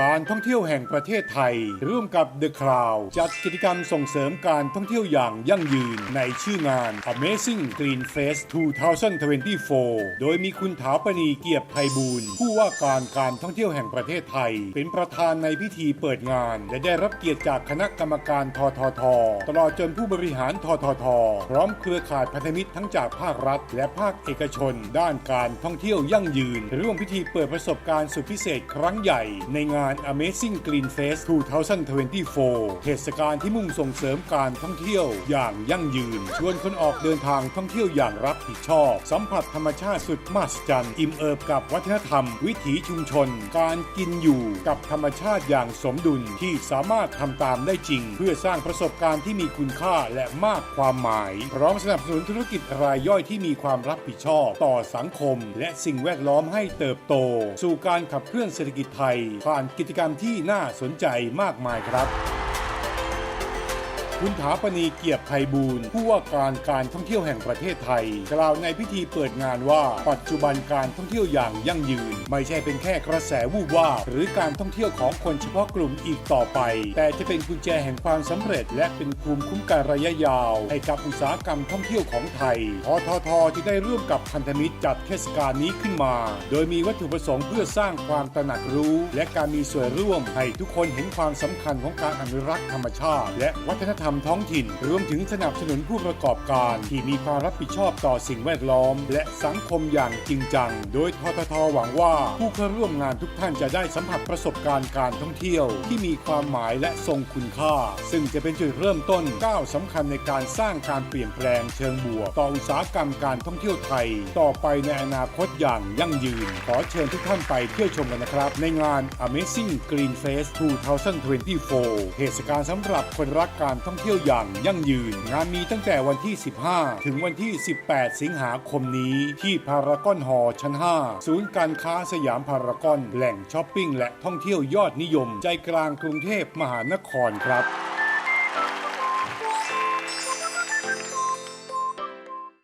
การท่องเที่ยวแห่งประเทศไทย ร่วมกับ The Cloud จัดกิจกรรมส่งเสริมการท่องเที่ยวอย่างยั่งยืนในชื่องาน Amazing Green Fest 2024 โดยมีคุณถาปณีเกียรติไพบูลผู้ว่าการการท่องเที่ยวแห่งประเทศไทย เป็นประธานในพิธีเปิดงาน และได้รับเกียรติจากคณะกรรมการททท ตลอดจนผู้บริหารททท พร้อมเครือข่ายพันธมิตรทั้งจากภาครัฐ และภาคเอกชน ด้านการท่องเที่ยวยั่งยืน ร่วมพิธีเปิดประสบการณ์สุดพิเศษครั้งใหญ่ในงานาน Amazing Green Fest 2024 เทศกาลที่มุ่งส่งเสริมการท่องเที่ยวอย่างยั่งยืน ชวนคนออกเดินทางท่องเที่ยวอย่างรับผิดชอบ สัมผัสธรรมชาติสุดมหัศจรรย์ อิ่มเอิบกับวัฒนธรรม วิถีชุมชน การกินอยู่กับธรรมชาติอย่างสมดุลที่สามารถทำตามได้จริง เพื่อสร้างประสบการณ์ที่มีคุณค่าและมากความหมาย พร้อมสนับสนุนธุรกิจรายย่อยที่มีความรับผิดชอบ ต่อสังคม และสิ่งแวดล้อมให้เติบโต สู่การขับเคลื่อนเศรษฐกิจไทยผ่านกิจกรรมที่น่าสนใจมากมายครับ คุณถาปณีเกียรติไพบูลผู้ว่าการการท่องเที่ยวแห่งประเทศไทย กล่าวในพิธีเปิดงานว่าปัจจุบันการท่องเที่ยวอย่างยั่งยืน ไม่ใช่เป็นแค่กระแสวูบวาหรือการท่องเที่ยวของคนเฉพาะกลุ่มอีกต่อไป แต่จะเป็นกุญแจแห่งความสำเร็จ และเป็นภูมิคุ้มกันระยะยาว ให้กับอุตสาหกรรมท่องเที่ยวของไทยทททจึงได้ร่วมกับพันธมิตรจัดเทศกาลนี้ขึ้นมา โดยมีวัตถุประสงค์เพื่อสร้างความตระหนักรู้ และการมีส่วนร่วมให้ทุกคนเห็นความสำคัญของการอนุรักษ์ธรรมชาติ และวัฒนธรรมท้องถิ่น รวมถึงสนับสนุนผู้ประกอบการที่มีความรับผิดชอบต่อสิ่งแวดล้อม และสังคมอย่างจริงจัง โดยทททหวังว่าผู้เข้าร่วมงานทุกท่านจะได้สัมผัสประสบการณ์การท่องเที่ยว ที่มีความหมายและทรงคุณค่า ซึ่งจะเป็นจุดเริ่มต้นก้าวสำคัญในการสร้างการเปลี่ยนแปลงเชิงบวกต่ออุตสาหกรรมการท่องเที่ยวไทย ต่อไปในอนาคตอย่างยั่งยืน ขอเชิญทุกท่านไปเที่ยวชมกันนะครับ ในงาน Amazing Green Fest 2024เทศกาลสำหรับคนรักการท่องเที่ยวอย่างยั่งยืน งานมีตั้งแต่วันที่ 15 ถึงวันที่ 18 สิงหาคมนี้ ที่พารากอนฮอชั้น 5 ศูนย์การค้าสยามพารากอนแหล่งช้อปปิ้งและท่องเที่ยวยอดนิยม ใจกลางกรุงเทพมหานครครับ